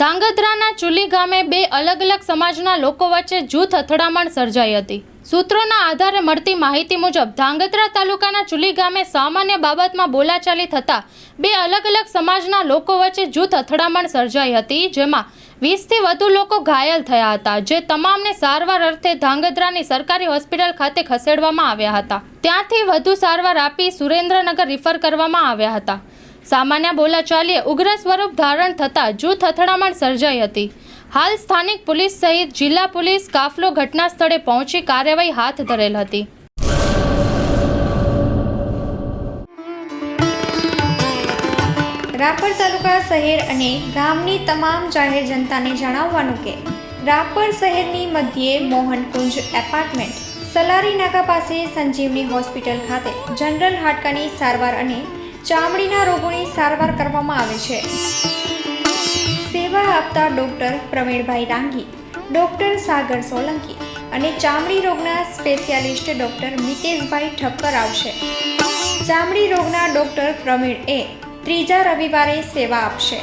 ધાંગધ્રાના ચુલી ગામે બે અલગ અલગ સમાજના લોકો વચ્ચે જૂથ અથડામણ સર્જાઈ હતી. સૂત્રોના આધારે મળતી માહિતી મુજબ, ધાંગધ્રા તાલુકાના ચુલી ગામે સામાન્ય બાબતમાં બોલાચાલી થતાં બે અલગ અલગ સમાજના લોકો વચ્ચે જૂથ અથડામણ સર્જાઈ હતી, જેમાં વીસથી વધુ લોકો ઘાયલ થયા હતા, જે તમામને સારવાર અર્થે ધાંગધ્રાની સરકારી હોસ્પિટલ ખાતે ખસેડવામાં આવ્યા હતા. ત્યાંથી વધુ સારવાર આપી સુરેન્દ્રનગર રિફર કરવામાં આવ્યા હતા. સામાન્ય બોલાચાલીએ ઉગ્ર સ્વરૂપ ધારણ થતાં જૂથ અથડામણ સર્જાઈ હતી. હાલ સ્થાનિક પોલીસ સહિત જિલ્લા પોલીસ કાફલો ઘટના સ્થળે પહોંચી કાર્યવાહી હાથ ધરેલ હતી. રાપર તાલુકા શહેર અને ગામની તમામ જાહેર જનતાને જણાવવાનું કે, રાપર શહેરની મધ્યે મોહનકુંજ એપાર્ટમેન્ટ, સલારી નાકા પાસે સંજીવની હોસ્પિટલ ખાતે જનરલ હાડકાની સારવાર અને ચામડીના રોગોની સારવાર કરવામાં આવે છે. સેવા આપતા ડૉક્ટર પ્રવીણભાઈ રાંગી ડૉક્ટર સાગર સોલંકી અને ચામડી રોગના સ્પેશિયાલિસ્ટ ડૉક્ટર મિતેશભાઈ ઠક્કર આવશે. ચામડી રોગના ડૉક્ટર પ્રવીણ એ ત્રીજા રવિવારે સેવા આપશે.